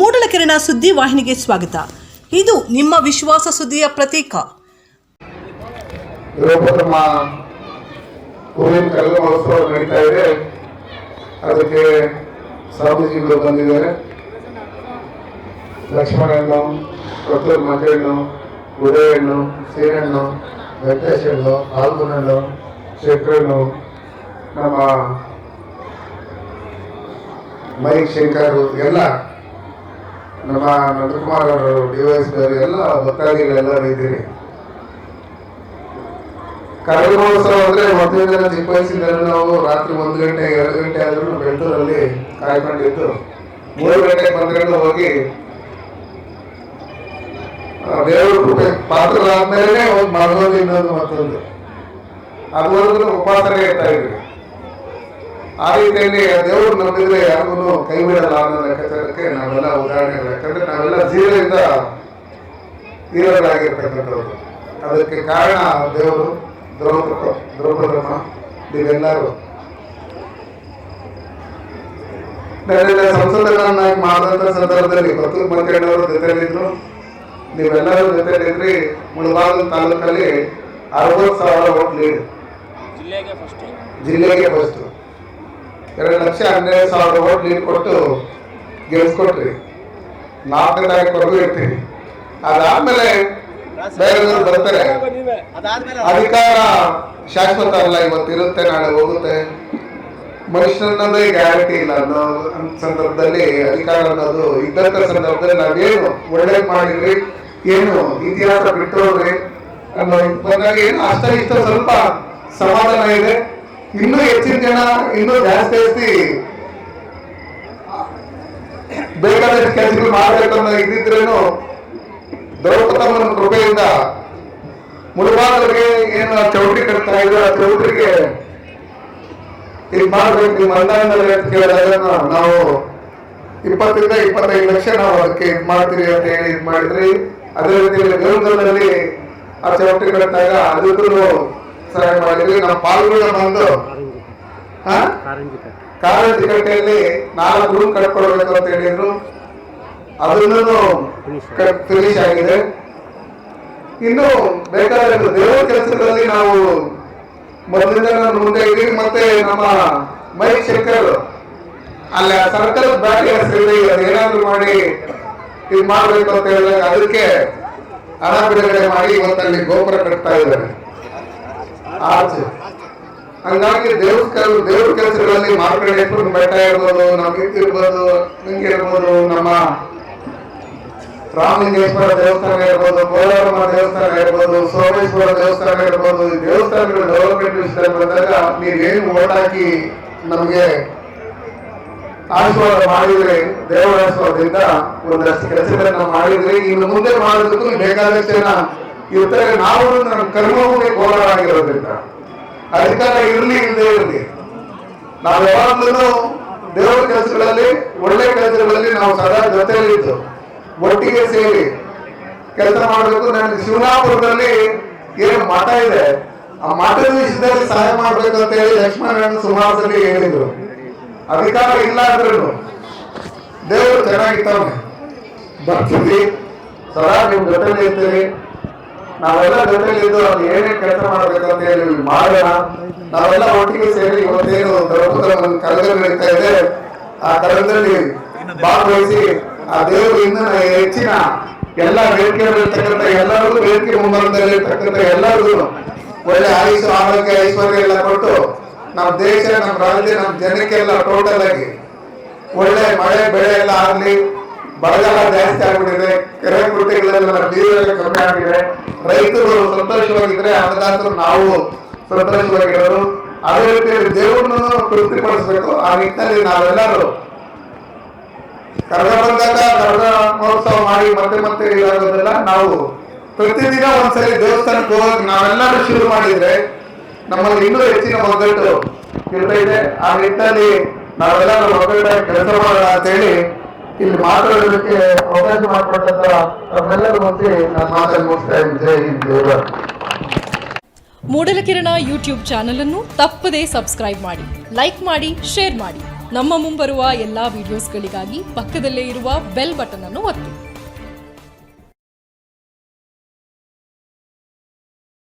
ಮೂಡಲಕೆರೆನ ಸುದ್ದಿ ವಾಹಿನಿಗೆ ಸ್ವಾಗತ. ಇದು ನಿಮ್ಮ ವಿಶ್ವಾಸ ಸುದ್ದಿಯ ಪ್ರತೀಕ. ನಮ್ಮ ಮಹೋತ್ಸವ ನಡೀತಾ ಇದೆ. ಅದಕ್ಕೆ ಸ್ವಾಮೀಜಿಗಳು ಬಂದಿದ್ದಾರೆ. ಲಕ್ಷ್ಮಣ ಕೊತ್ತೂರು ಮಂಜಣ್ಣು ಉದಯ ಹಣ್ಣು ಸೀನಣ್ಣು ವೆಂಕಟೇಶ್ ಹಣ್ಣು ಆಲ್ಬನ್ ಹಣ್ಣು ಶಂಕರಣ್ಣು ನಮ್ಮ ಮೈಕ್ ಶಂಕರ್ ಎಲ್ಲ ನಮ್ಮ ನಂದಕುಮಾರ್ ಅವರು ಡಿ ವೈ ಎಲ್ಲ ಭಕ್ತಾದಿಗಳೆಲ್ಲರೂ ಇದ್ದೀರಿ ಕರಗ ಮಹೋತ್ಸವ ಅಂದ್ರೆ ಮೊದಲನೇ ದಿನ ಚಿಕ್ಕ ನಾವು ರಾತ್ರಿ ಒಂದು ಗಂಟೆ, ಎರಡು ಗಂಟೆ ಆದ್ರೂ ಬೆಂಗಳೂರಲ್ಲಿ ಕಾಯ್ಕೊಂಡಿದ್ದು ಮೂರು ಗಂಟೆಗೆ ಬಂದ್ಕೊಂಡು ಹೋಗಿ ದೇವರ ಕೃಪೆ ಪಾತ್ರರಾದ್ಮೇಲೆ ಒಂದು ಮಾಡೋದು ಇನ್ನೊಂದು ಮತ್ತೊಂದು. ಅದುವರೆಗೂ ಉಪಾಸನೆ ಇರ್ತಾ ಇದ್ವಿ ಆ ರೀತಿಯಲ್ಲಿ ದೇವರು ನಂಬಿದ್ರೆ ಯಾರಿಗೂ ಕೈ ಬಿಡಲ್ಲ ಅನ್ನೋ ಲೆಕ್ಕಾಚಾರಕ್ಕೆ ನಾವೆಲ್ಲ ಉದಾಹರಣೆಗಳು. ಯಾಕಂದ್ರೆ ನಾವೆಲ್ಲ ಜೀವದಿಂದ ಹೀರೋಗಳಾಗಿರ್ತಕ್ಕಂಥವ್ರು ಅದಕ್ಕೆ ಕಾರಣ ದೇವರು ದ್ರೌಪದ ದ್ರೌಪದಮ್ಮ ನೀವೆಲ್ಲರೂ ನನ್ನೆಲ್ಲ ಸಂಸದರನ್ನಾಗಿ ಮಾಡಿದಂಥ ಸಂದರ್ಭದಲ್ಲಿ ಬತ್ತೂರು ಮಂತ್ರಿಯವರು ಜೊತೆಲಿದ್ರು ನೀವೆಲ್ಲರೂ ಜೊತೆಲಿದ್ರಿ ಮುಳಬಾಗಿಲು ತಾಲೂಕಲ್ಲಿ ಅರವತ್ತು ಸಾವಿರ ಓಟ್ ಲೀಡ್. ಜಿಲ್ಲೆಗೆ ಫಸ್ಟ್ ಜಿಲ್ಲೆಗೆ ಫಸ್ಟ್ ಎರಡು ಲಕ್ಷ ಹನ್ನೆರಡು ಸಾವಿರ ಓಟ್ ನೀರು ಕೊಟ್ಟು ಗೆಲ್ಸ್ಕೊಟ್ರಿ. ನಾಲ್ಕನೇ ತಾರೀಕುವರೆಗೂ ಇರ್ತೀವಿ ಅದಾದ್ಮೇಲೆ ಬೇರೆಯವರು ಬರ್ತಾರೆ. ಅಧಿಕಾರ ಶಾಶ್ವತ ಅಲ್ಲ ಇವತ್ತು ಇರುತ್ತೆ, ನಾಳೆ ಹೋಗುತ್ತೆ. ಮನುಷ್ಯನನ್ನದೇ ಗ್ಯಾರಂಟಿ ಇಲ್ಲ ಅನ್ನೋ ಸಂದರ್ಭದಲ್ಲಿ ಅಧಿಕಾರ ಅನ್ನೋದು ಇದ್ದಂತ ಸಂದರ್ಭದಲ್ಲಿ ನಾವೇನು ಒಳ್ಳೇದು ಮಾಡಿದ್ರಿ, ಏನು ಇತಿಹಾಸ ಬಿಟ್ಟೋದ್ರಿ ಅನ್ನೋ ಬಂದಾಗ ಏನು ಅಷ್ಟ ಇಷ್ಟ ಸ್ವಲ್ಪ ಸಮಾಧಾನ ಇದೆ. ಇನ್ನೂ ಹೆಚ್ಚಿನ ಜನ, ಇನ್ನೂ ಜಾಸ್ತಿ ಜಾಸ್ತಿ ಬೇಕಾದಷ್ಟು ಕೆಲಸಗಳು ಮಾಡಬೇಕು ಅನ್ನೋ ಇದ್ದಿದ್ರೇನು ದ್ರೌಪದಮ್ಮನ ಕೃಪೆಯಿಂದ ಮುಳುಬಾಗಿಲಿಗೆ ಏನು ಚೌಟ್ರಿ ಕಟ್ತಾ ಇದ್ರು, ಆ ಚೌಟ್ರಿಗೆ ಇದು ಮಾಡಬೇಕು, ನಿಮ್ಮ ಅನುದಾನದಲ್ಲಿ ಅಂತ ಕೇಳಿದಾಗ ನಾವು ಇಪ್ಪತ್ತರಿಂದ ಇಪ್ಪತ್ತೈದು ಲಕ್ಷ ನಾವು ಅದಕ್ಕೆ ಇದು ಮಾಡ್ತೀರಿ ಅಂತ ಹೇಳಿ ಇದು ಮಾಡಿದ್ರಿ. ಅದೇ ರೀತಿಯಲ್ಲಿ ಆ ಚೌಟ್ರಿ ಕಟ್ಟಿದಾಗ ಅದಕ್ಕೂ ಸಹಾಯ ಮಾಡಿದ್ರಿ ನಾವು ಪಾಲ್ಗೊಳ್ಳ ಬಂದು ಕಾರಂಜಿ ಕಟ್ಟೆಯಲ್ಲಿ ನಾಲ್ಕು ರೂಮ್ ಕಟ್ಕೊಡ್ಬೇಕು ಅಂತ ಹೇಳಿದ್ರು. ಅದನ್ನು ಫಿನಿಶ್ ಆಗಿದೆ. ಇನ್ನು ಬೇಕಾದ ದೇವರ ಕೆಲಸಗಳಲ್ಲಿ ನಾವು ಮೊದಲಿಂದ ಮುಂದೆ ಇದ್ದೀವಿ. ಮತ್ತೆ ನಮ್ಮ ಮೈ ಶಂಕರ್, ಅಲ್ಲ, ಸರ್ಕಲ್ ಬ್ಯಾಟಿ ಹೆಸರಿದೆ ಏನಾದ್ರು ಮಾಡಿ ಇದು ಮಾಡಬೇಕು ಅಂತ ಹೇಳಿದಾಗ ಅದಕ್ಕೆ ಹಣ ಬಿಡುಗಡೆ ಮಾಡಿ ಇವತ್ತಲ್ಲಿ ಗೋಪುರ ಕಟ್ತಾ ಇದ್ದಾರೆ. ಆರ್ಚ್ ಹಂಗಾಗಿ ದೇವ್ರ ದೇವ್ರ ಕೆಲಸಗಳಲ್ಲಿ ಮಾರ್ಕಂಡೇಶ್ವರ ಬೆಟ್ಟ ಇರ್ಬೋದು ನಮ್ಮ ಇರ್ಬೋದು, ಹಿಂಗೆ ಇರ್ಬೋದು, ನಮ್ಮ ರಾಮಲಿಂಗೇಶ್ವರ ದೇವಸ್ಥಾನ ಇರ್ಬೋದು, ಕೋಲಾರಮ್ಮ ದೇವಸ್ಥಾನ ಇರ್ಬೋದು, ಸೋಮೇಶ್ವರ ದೇವಸ್ಥಾನ ಇರ್ಬೋದು, ಈ ದೇವಸ್ಥಾನಗಳ ಡೆವಲಪ್ಮೆಂಟ್ ವಿಷಯದಲ್ಲಿ ಬಂದಾಗ ನೀವೇನು ಓಟ್ ಹಾಕಿ ನಮಗೆ ಆಶೀರ್ವಾದ ಮಾಡಿದ್ರೆ, ದೇವರ ಆಶೀರ್ವಾದದಿಂದ ಒಂದಷ್ಟು ಕೆಲಸಗಳನ್ನ ಮಾಡಿದ್ರೆ, ಇನ್ನು ಮುಂದೆ ಮಾಡೋದಕ್ಕೂ ಬೇಕಾದಷ್ಟು ಇರ್ತಾರೆ ನಾವು ನಮ್ಮ ಕರ್ಮವೇ ಕೋಲಾರ ಆಗಿರೋದ್ರಿಂದ ಅಧಿಕಾರ ಇರಲಿ ಇಲ್ಲದೆ ಇರಲಿ. ನಾವು ಯಾವಾಗ್ಲೂ ದೇವರ ಕೆಲಸಗಳಲ್ಲಿ, ಒಳ್ಳೆ ಕೆಲಸಗಳಲ್ಲಿ ನಾವು ಸದಾ ಜೊತೆಯಲ್ಲಿದ್ದು. ಒಟ್ಟಿಗೆ ಸೇರಿ ಕೆಲಸ ಮಾಡಬೇಕು. ನನಗೆ ಶಿವನಾಪುರದಲ್ಲಿ ಏನು ಮಠ ಇದೆ. ಆ ಮಠದ ವಿಷಯದಲ್ಲಿ ಸಹಾಯ ಮಾಡಬೇಕು ಅಂತ ಹೇಳಿ ಲಕ್ಷ್ಮಣ ಸುಮಾರು ಹೇಳಿದ್ರು. ಅಧಿಕಾರ ಇಲ್ಲ ಅಂದ್ರೂ ದೇವರು ಚೆನ್ನಾಗಿತ್ತವನೆ. ಬರ್ತೀವಿ ಸದಾ ನಿಮ್ ಜೊತೆಲಿ ಇರ್ತೀವಿ ನಾವೆಲ್ಲ ಜೊತೆಲಿದ್ದು ಅದು ಏನೇ ಕೆಲಸ ಮಾಡ್ಬೇಕಂತ ಹೇಳಿ ಮಾಡೋಣ. ನಾವೆಲ್ಲ ಒಟ್ಟಿಗೆ ಸೇರಿ ಇವತ್ತೇನು ದ್ರೌಪದ ಒಂದು ಕಲಗಲು ನಡೀತಾ ಇದೆ. ಆ ಕರಗದಲ್ಲಿ ಭಾಗವಹಿಸಿ ಆ ದೇವರು ಇನ್ನೂ ಹೆಚ್ಚಿನ ಎಲ್ಲ ವೇದಿಕೆಯಲ್ಲಿರ್ತಕ್ಕಂಥ ಎಲ್ಲರಿಗೂ ವೇದಿಕೆ ಮುಂಬರದಲ್ಲಿರ್ತಕ್ಕಂಥ ಎಲ್ಲರಿಗೂ ಒಳ್ಳೆ ಆಯುಷ್, ಆರೋಗ್ಯ, ಐಶ್ವರ್ಯ ಎಲ್ಲ ಕೊಟ್ಟು ನಮ್ಮ ದೇಶ, ನಮ್ಮ ರಾಜ್ಯ, ನಮ್ಮ ಜನಕ್ಕೆಲ್ಲ ಟೋಟಲ್ ಆಗಿ ಒಳ್ಳೆ ಮಳೆ, ಬೆಳೆ ಎಲ್ಲ ಆಗ್ಲಿ ಬರಗಾಲ ಜಾಸ್ತಿ ಆಗ್ಬಿಟ್ಟಿದೆ, ಕೆರೆ ಕುಟೆಗಳೆಲ್ಲ ನೀರೆಲ್ಲ ಕಮ್ಮಿ ಆಗಿದೆ ರೈತರು ಸಂತೋಷವಾಗಿದ್ರೆ ಅನ್ನದಾತರು ನಾವು ಸಂತೋಷವಾಗಿರೋರು ಅದೇ ರೀತಿ ದೇವರನ್ನು ತೃಪ್ತಿಪಡಿಸಬೇಕು. ಆ ನಿಟ್ಟಿನಲ್ಲಿ ನಾವೆಲ್ಲರೂ ಕರ್ಗ ಬಂದಾಗ ಕರ್ಗ ಮಹೋತ್ಸವ ಮಾಡಿ ಮತ್ತೆ ಮತ್ತೆ ಇದಾಗೋದೆಲ್ಲ ನಾವು ಪ್ರತಿದಿನ ಒಂದ್ಸರಿ ದೇವಸ್ಥಾನಕ್ಕೆ ಹೋಗಕ್ಕೆ ನಾವೆಲ್ಲರೂ ಶುರು ಮಾಡಿದ್ರೆ ನಮ್ಮಲ್ಲಿ ಇನ್ನೂ ಹೆಚ್ಚಿನ ಒಗ್ಗಟ್ಟು ಇರ್ತಾ ಇದೆ. ಆ ನಿಟ್ಟಿನಲ್ಲಿ ನಾವೆಲ್ಲರೂ ಒಗ್ಗಟ್ಟಾಗಿ ಕೆಲಸ ಮಾಡೋಣ ಅಂತ ಹೇಳಿ ಇಲ್ಲಿ ಮಾತಾಡೋದಕ್ಕೆ ಅವಕಾಶ ಮಾಡಿಕೊಟ್ಟಂತ ತಮ್ಮೆಲ್ಲರೂ ಮತ್ತೆ ನನ್ನ ಮಾತನ್ನು ಮುಗಿಸ್ತಾ ಇದ್ದೀನಿ. ಜೈ ಹಿಂದ್. ಮೂಡಲಕಿರಣ ಯೂಟ್ಯೂಬ್ ಚಾನಲ್ ಅನ್ನು ತಪ್ಪದೇ ಸಬ್ಸ್ಕ್ರೈಬ್ ಮಾಡಿ, ಲೈಕ್ ಮಾಡಿ, ಶೇರ್ ಮಾಡಿ. ನಮ್ಮ ಮುಂಬರುವ ಎಲ್ಲಾ ವಿಡಿಯೋಸ್ಗಳಿಗಾಗಿ ಪಕ್ಕದಲ್ಲೇ ಇರುವ ಬೆಲ್ ಬಟನ್ ಅನ್ನು ಒತ್ತಿ.